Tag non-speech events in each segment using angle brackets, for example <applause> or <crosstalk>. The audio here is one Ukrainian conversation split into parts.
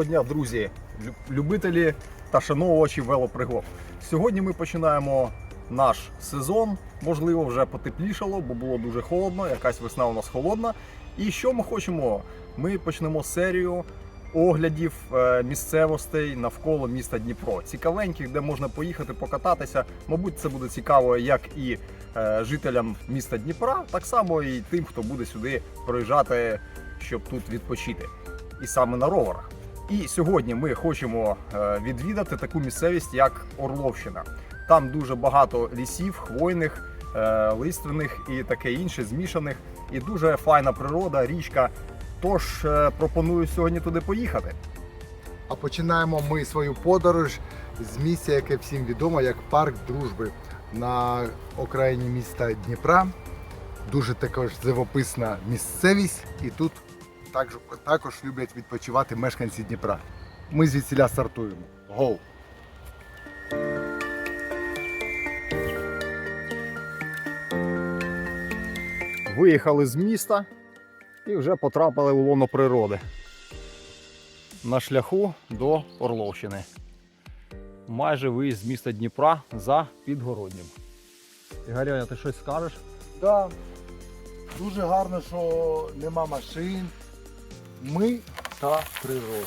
Доброго дня, друзі, любителі та шановувачі велопригод. Сьогодні ми починаємо наш сезон. Можливо, вже потеплішало, бо було дуже холодно, якась весна у нас холодна. І що ми хочемо? Ми почнемо серію оглядів е, місцевостей навколо міста Дніпро. Цікавеньких, де можна поїхати покататися. Мабуть, це буде цікаво як і е, жителям міста Дніпра, так само і тим, хто буде сюди проїжджати, щоб тут відпочити. І саме на роверах. І сьогодні ми хочемо е, відвідати таку місцевість, як Орловщина. Там дуже багато лісів, хвойних, е, лиственних і таке інше, змішаних. І дуже файна природа, річка. Тож е, пропоную сьогодні туди поїхати. А починаємо ми свою подорож з місця, яке всім відомо як парк дружби на окраїні міста Дніпра. Дуже також живописна місцевість, і тут також, також люблять відпочивати мешканці Дніпра. Ми звідсіля стартуємо. Гоу! Виїхали з міста і вже потрапили у лоно природи. На шляху до Орловщини. Майже виїзд з міста Дніпра за Підгороднім. Ігоряня, ти щось скажеш? Да, дуже гарно, що нема машин. Ми та природа.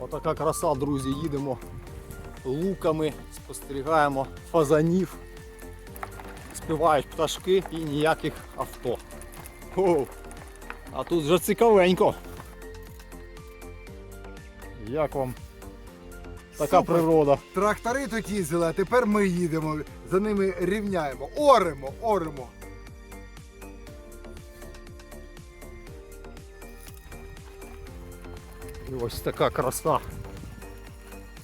Отака краса, друзі, їдемо луками, спостерігаємо фазанів, співають пташки і ніяких авто. Оу. А тут вже цікавенько. Як вам така Супер. природа? Трактори тут їздили, а тепер ми їдемо, за ними рівняємо. Оремо, оремо. І ось така краса.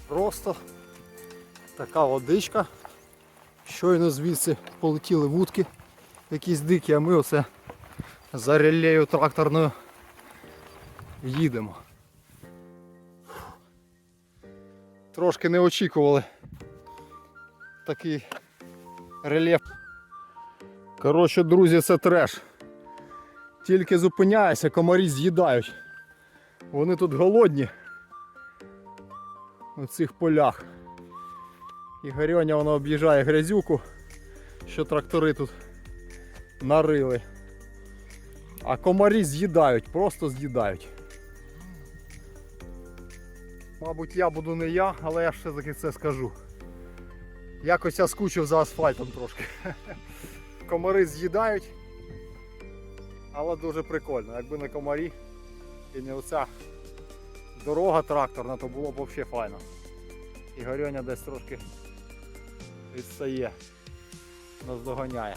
Просто така водичка. Щойно звідси полетіли вудки, якісь дикі, а ми оце за релею тракторною їдемо. Трошки не очікували такий рельєф. Коротше, друзі, це треш. Тільки зупиняєшся, комарі з'їдають. Вони тут голодні. У цих полях. І Гарьоня воно об'їжджає грязюку, що трактори тут нарили. А комарі з'їдають, просто з'їдають. Мабуть, я буду не я, але я ж все-таки це скажу. Якось я скучив за асфальтом трошки. <laughs> Комари з'їдають, але дуже прикольно. Якби не комарі і не оця дорога тракторна, то було б взагалі файно. І Горьоня десь трошки відстає, нас доганяє.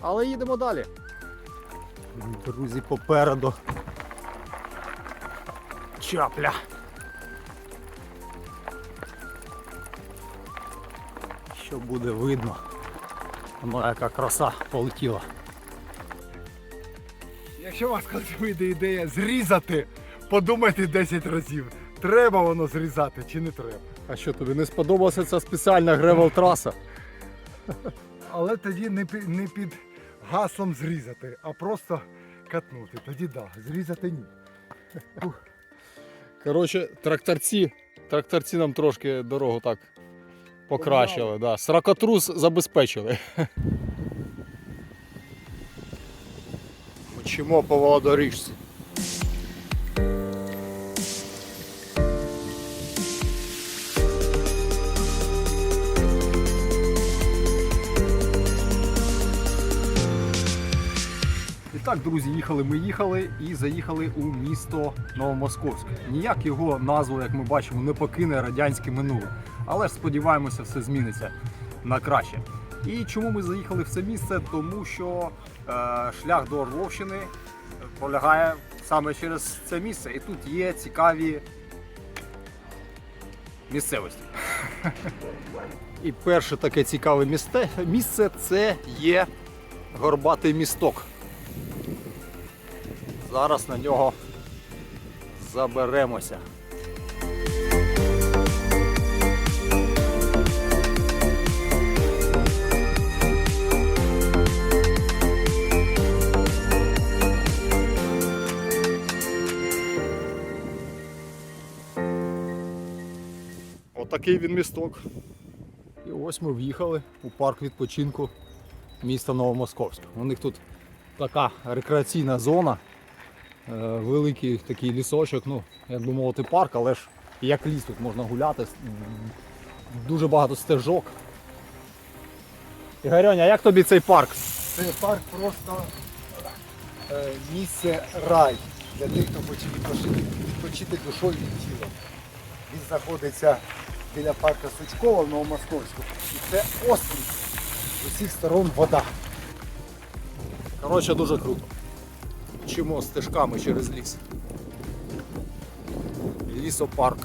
Але їдемо далі. Друзі, попереду. Чапля. Що буде видно. Воно яка краса полетіла. Якщо у вас колись вийде ідея зрізати, подумайте 10 разів. Треба воно зрізати чи не треба. А що тобі не сподобалася ця спеціальна гревел траса? Але тоді не під, не під гаслом зрізати, а просто катнути. Тоді да, зрізати ні. Коротше, тракторці, тракторці нам трошки дорогу так покращили. Да. Сракотрус забезпечили. Мчимо по Володоріжці. І так, друзі, їхали ми їхали і заїхали у місто Новомосковськ. Ніяк його назву, як ми бачимо, не покине радянське минуле. Але ж сподіваємося, все зміниться на краще. І чому ми заїхали в це місце? Тому що е, шлях до Орловщини пролягає саме через це місце. І тут є цікаві місцевості. <laughs> І перше таке цікаве місце, місце це є горбатий місток. Зараз на нього заберемося. Отакий він місток. І ось ми в'їхали у парк відпочинку міста Новомосковськ. У них тут така рекреаційна зона, е, великий такий лісочок, ну, як би мовити, парк, але ж як ліс тут можна гуляти. Дуже багато стежок. Ігорьоня, як тобі цей парк? Цей парк просто е, місце рай для тих, хто хоче відпочити, відпочити душою і тілом. Він знаходиться біля парка Сучкова в Новомосковську. І це острів. З усіх сторон вода. Коротше, дуже круто. Чимо стежками через ліс. Лісопарк.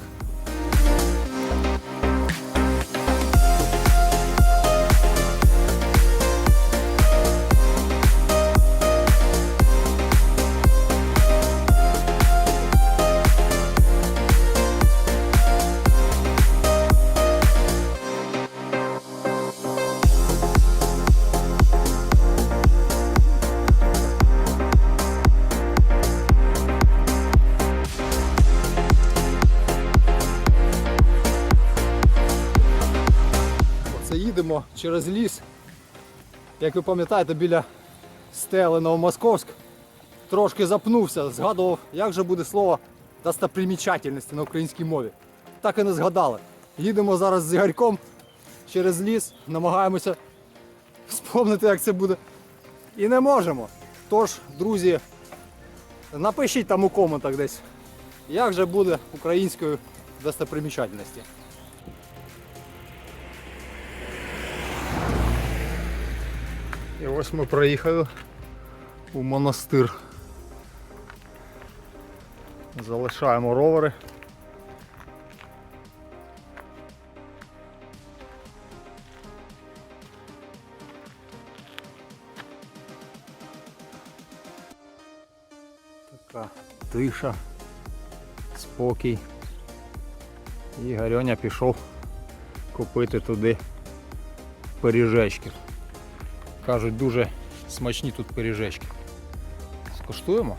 Через ліс. Як ви пам'ятаєте, біля стели Новомосковськ трошки запнувся, згадував, як же буде слово достопримічательності на українській мові. Так і не згадали. Їдемо зараз з Ігорьком через ліс, намагаємося вспомнити, як це буде. І не можемо. Тож, друзі, напишіть там у коментах десь, як же буде українською достопримічательності. І ось ми приїхали у монастир. Залишаємо ровери. Така тиша, спокій. І Гарьоня пішов купити туди пиріжечки. Кажуть, дуже смачні тут пиріжечки. Скуштуємо?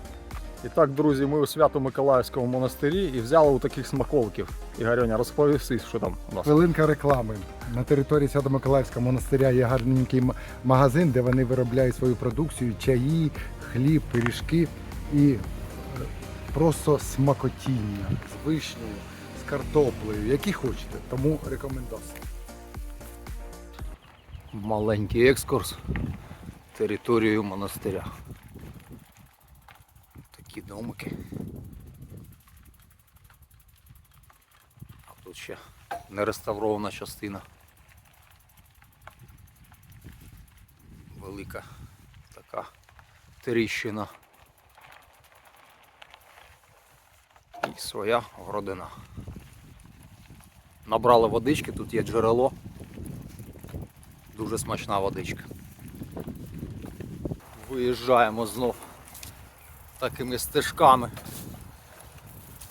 І так, друзі, ми у Свято-Миколаївському монастирі і взяли у таких смаколиків. Ігорьоня, розповісти, що там у нас. Хвилинка реклами. На території Свято-Миколаївського монастиря є гарненький магазин, де вони виробляють свою продукцію, чаї, хліб, пиріжки і просто смакотіння з вишнею, з картоплею, які хочете. Тому рекомендація. Маленький екскурс територією монастиря. Такі домики. А тут ще не реставрована частина. Велика така тріщина. І своя городина. Набрали водички, тут є джерело. Дуже смачна водичка. Виїжджаємо знов такими стежками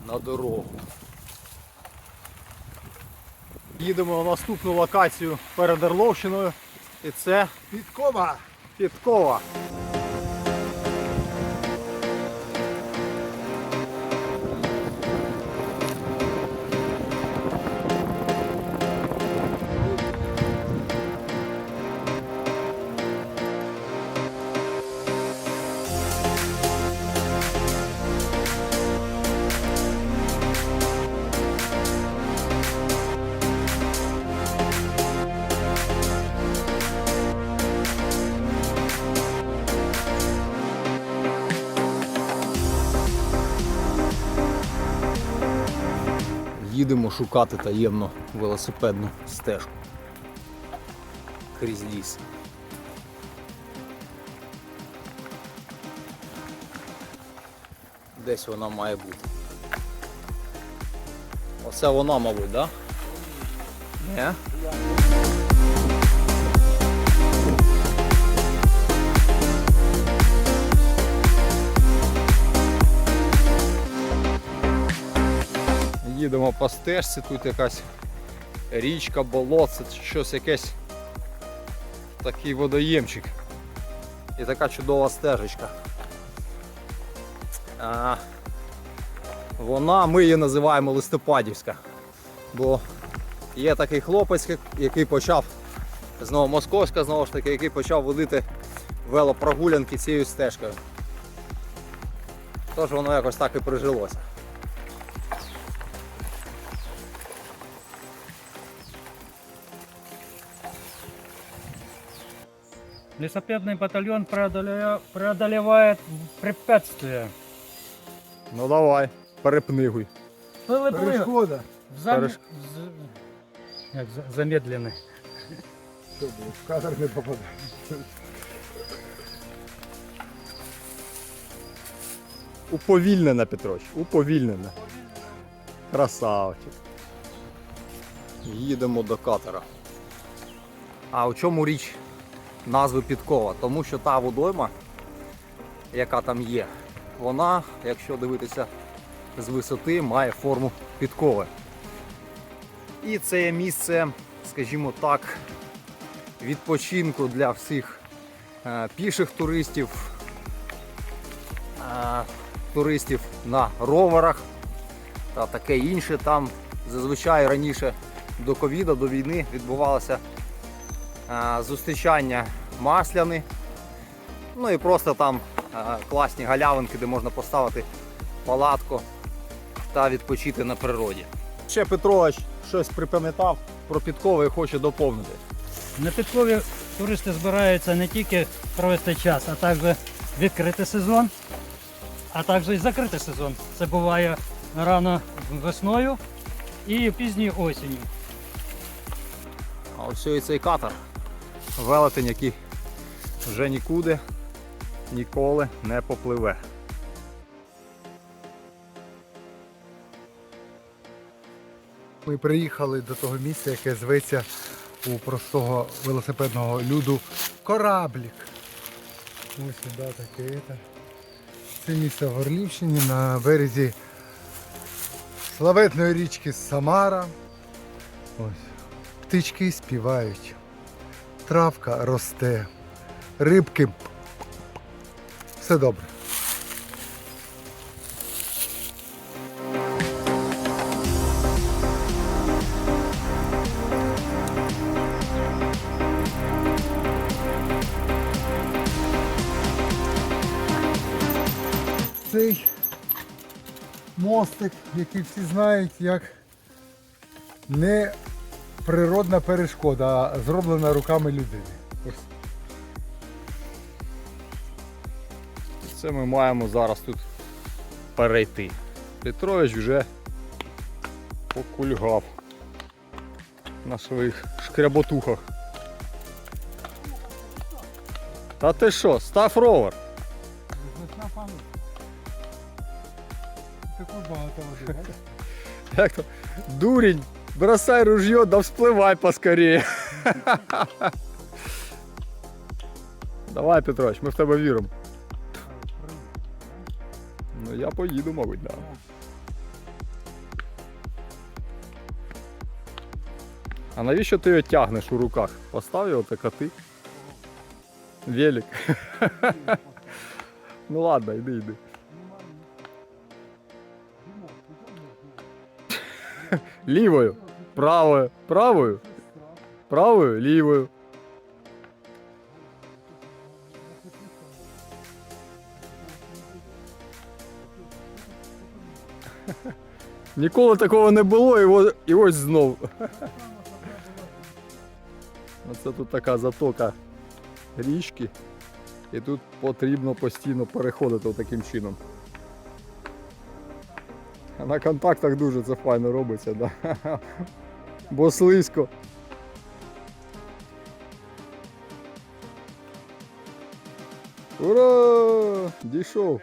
на дорогу. Їдемо на наступну локацію перед Орловщиною і це Підкова! Підкова. Їдемо шукати таємну велосипедну стежку крізь ліс. Десь вона має бути. Оце вона, мабуть, так? Да? Ні? Їдемо по стежці, тут якась річка, болотце, щось якесь такий водоємчик. І така чудова стежечка. А, вона, ми її називаємо листопадівська, бо Є такий хлопець, який почав з Новомосковська, знову ж таки, який почав водити велопрогулянки цією стежкою. Тож воно якось так і прижилося. Лесопедный батальон преодоля- преодолевает препятствия. Ну давай, перепнигуй. Перешкода. Зам... Переш- з- Як за- замедлений. Що було? В кадр не попадає. Уповільнена, Петрович, уповільнена. Красавчик. Їдемо до катера. А у чому річ назви підкова? Тому що та водойма, яка там є, вона, якщо дивитися з висоти, має форму підкови. І це є місце, скажімо так, відпочинку для всіх е, піших туристів, е, туристів на роверах та таке інше. Там зазвичай раніше до ковіду, до війни відбувалося зустрічання масляни. Ну і просто там е, класні галявинки, де можна поставити палатку та відпочити на природі. Ще Петрович щось припам'ятав про підкови і хоче доповнити. На підкові туристи збираються не тільки провести час, а також відкрити сезон, а також і закрити сезон. Це буває рано весною і пізньою осінню. А ось і цей катер. Велетень, який вже нікуди ніколи не попливе. Ми приїхали до того місця, яке зветься у простого велосипедного люду кораблік. Ось сюди таке. це. Це місце в Орлівщині на березі славетної річки Самара. Ось. Птички співають. Травка росте. Рибки. Все добре. Цей мостик, який всі знають, як не природна перешкода, зроблена руками людини. Ось. Це ми маємо зараз тут перейти. Петрович вже покульгав на своїх шкряботухах. Та ти що, став ровер? Такой багато води, бачиш? Як то? Дурень, бросай ружье, да всплывай поскорее. Давай, Петрович, ми в тебе віримо. Ну я поїду, мабуть, да. А навіщо ти його тягнеш у руках? Постав його та коти. Велик. ну ладно, йди, йди. Лівою. Правою. Правою. Правою, лівою. <laughs> Ніколи такого не було, і ось, і ось знов. <laughs> Оце тут така затока річки. І тут потрібно постійно переходити таким чином. На контактах дуже це файно робиться, да? бо слизько. Ура! Дійшов!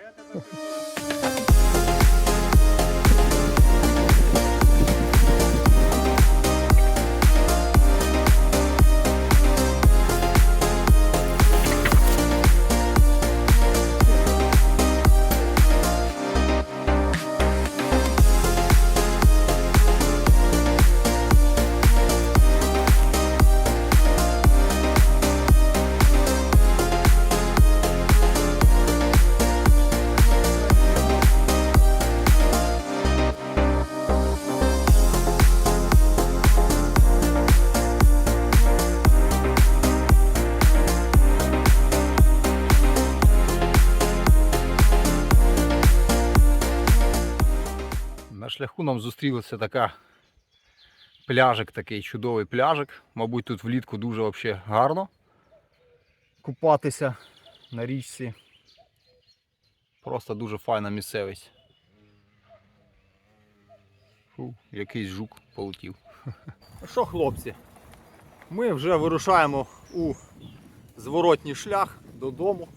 Шляху нам зустрілася така пляжик, такий чудовий пляжик. Мабуть, тут влітку дуже вообще гарно купатися на річці. Просто дуже файна місцевість. Фу, якийсь жук полетів. Ну що, хлопці, ми вже вирушаємо у зворотній шлях додому.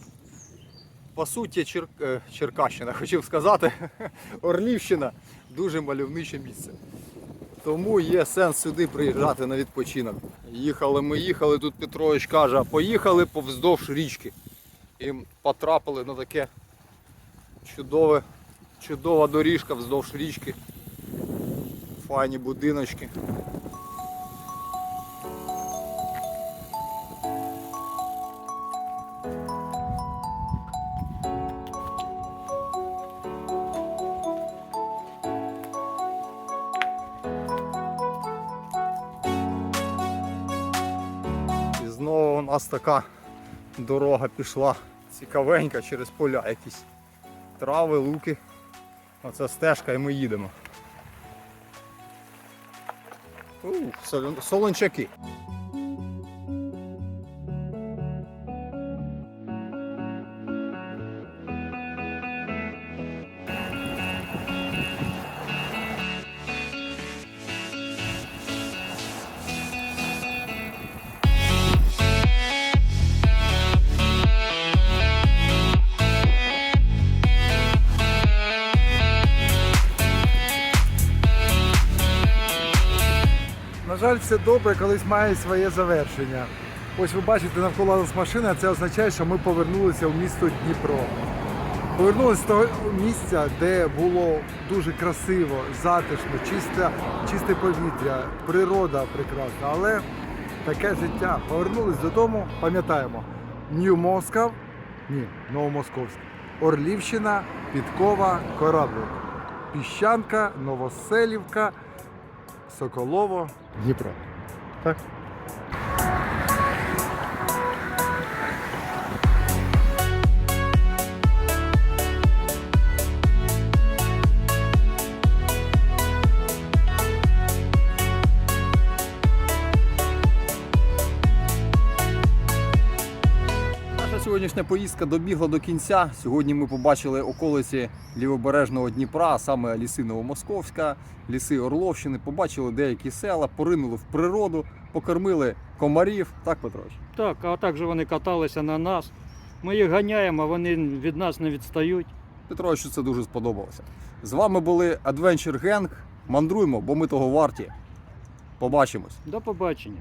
По суті, е, Черкащина, <laughs> хотів сказати, Орлівщина дуже мальовниче місце. Тому є сенс сюди приїжджати на відпочинок. Їхали ми їхали, тут Петрович каже, поїхали повздовж річки. І потрапили на таке чудове, чудова доріжка вздовж річки. Файні будиночки. Нас така дорога пішла цікавенька через поля якісь трави, луки. Оце стежка і ми їдемо. Ух, солон- солончаки. Жаль, все добре, колись має своє завершення. Ось ви бачите навколо нас машина, це означає, що ми повернулися в місто Дніпро. Повернулися з того місця, де було дуже красиво, затишно, чисте, чисте повітря, природа прекрасна, але таке життя. Повернулись додому, пам'ятаємо, Нью Москав, ні, Новомосковськ, Орлівщина, Підкова, Кораблик, Піщанка, Новоселівка, Соколово, Дніпро. Так? Сьогоднішня поїздка добігла до кінця. Сьогодні ми побачили околиці лівобережного Дніпра, саме ліси Новомосковська, ліси Орловщини, побачили деякі села, поринули в природу, покормили комарів. Так, Петрович? Так, а також вони каталися на нас. Ми їх ганяємо, а вони від нас не відстають. Петровичу це дуже сподобалося. З вами були Adventure Gang. Мандруємо, бо ми того варті. Побачимось. До побачення.